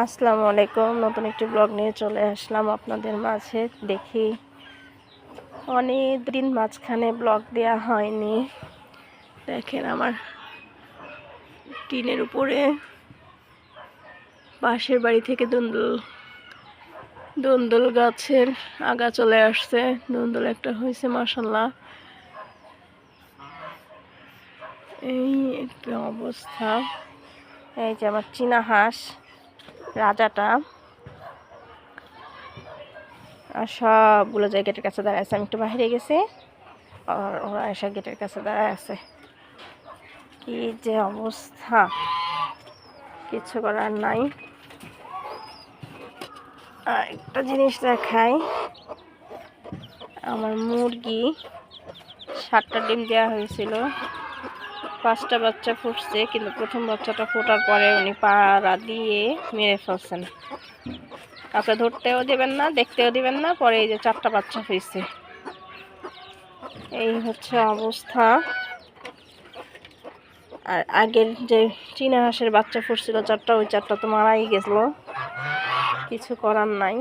আসসালামু আলাইকুম। নতুন একটি ব্লগ নিয়ে চলে আসলাম আপনাদের মাঝে। দেখি অনেক দিন মাঝখানে ব্লগ দেওয়া হয়নি। দেখেন আমার টিনের উপরে পাশের বাড়ি থেকে দুন্দুল দুন্দুল গাছের আগা চলে আসছে। দুন্দুল একটা হয়েছে মাসাল্লাহ এই একটা অবস্থা। এই যে আমার চীনা হাঁস। রাজাটা। আর সবগুলো যে গেটের কাছে দাঁড়ায় আছে, আমি একটু বাইরে গেছি। আর ওরা এসে গেটের কাছে দাঁড়ায় আছে। কি যে অবস্থা। কিছু করার নাই। আর একটা জিনিস দেখাই। আমার মুরগি, সাতটা ডিম দেওয়া হয়েছিল। পাঁচটা বাচ্চা ফুটছে, কিন্তু প্রথম বাচ্চাটা ফোটার পরে উনি পাড়া দিয়ে মেরে ফেলছেন। কাউকে ধরতেও দেবেন না, দেখতেও দেবেন না, পরে এই যে চারটা বাচ্চা হয়েছে। এই হচ্ছে অবস্থা। আর আগের যে চীনা হাঁসের বাচ্চা ফুটছিল চারটা, ওই চারটা তো মারাই গেছিল। কিছু করার নাই।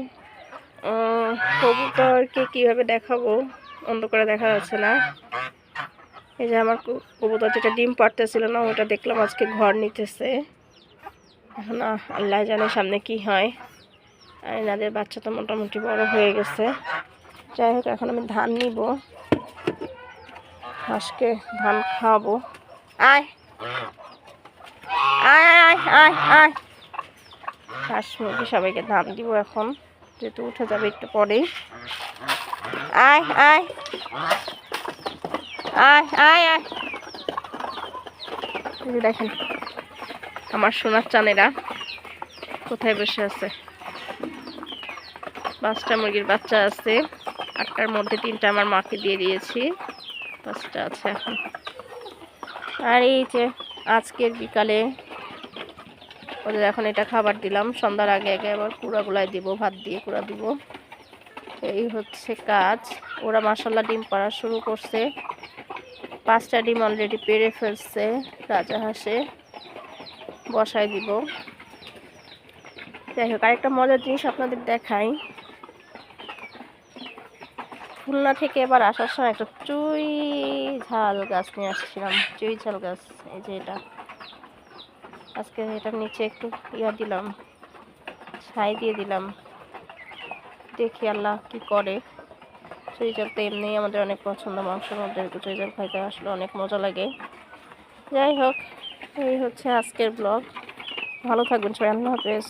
কবুতরকে কীভাবে দেখাবো? অন্ধকারে দেখা যাচ্ছে না। এই যে আমার কবুতর যেটা ডিম পারতেছিল না, ওটা দেখলাম আজকে ঘর নিতেছে। এখন আল্লাহ জানে সামনে কি হয়। আর এনাদের বাচ্চা তো মোটামুটি বড় হয়ে গেছে। যাই হোক, এখন আমি ধান নিব। হাঁসকে ধান খাওয়াবো। আয় আয় আয় আয় আয়! হাঁস মুরগি সবাইকে ধান দিব এখন। যেহেতু উঠে যাবে একটু পরেই। আয় আয়! আয় আয় দেখেন, আমার সোনার চানেরা কোথায় বসে আছে? পাঁচটা মুরগির বাচ্চা আছে, আটটার মধ্যে তিনটা আমার মাকে দিয়ে দিয়েছি, পাঁচটা আছে এখন। আর এই যে আজকের বিকালে ওদের এখন এটা খাবার দিলাম, সন্ধ্যার আগে আগে আবার কুড়াগুলাই দিব, ভাত দিয়ে কুড়া দিব। এই হচ্ছে কাজ। ওরা মাসাল্লা ডিম পাড়া শুরু করছে। পাঁচটা ডিম অলরেডি পেরে ফেলছে, রাজা হাঁসে। বসায় দিব। যাই হোক, আরেকটা মজার জিনিস আপনাদের দেখাই। খুলনা থেকে এবার আসার সময় একটা চুই ঝাল গাছ নিয়ে আসছিলাম। চুই ঝাল গাছ, এই যে এটা। আজকে এটার নিচে একটু ইয়া দিলাম, ছাই দিয়ে দিলাম। দেখি আল্লাহ কি করে। ঝাল তো এমনিই আমাদের অনেক পছন্দ, মাংসের মধ্যে একটু চুই খাইতে আসলে অনেক মজা লাগে। যাই হোক, এই হচ্ছে আজকের ব্লগ ভালো থাকবেন সবাই, আল্লাহ হাফেজ।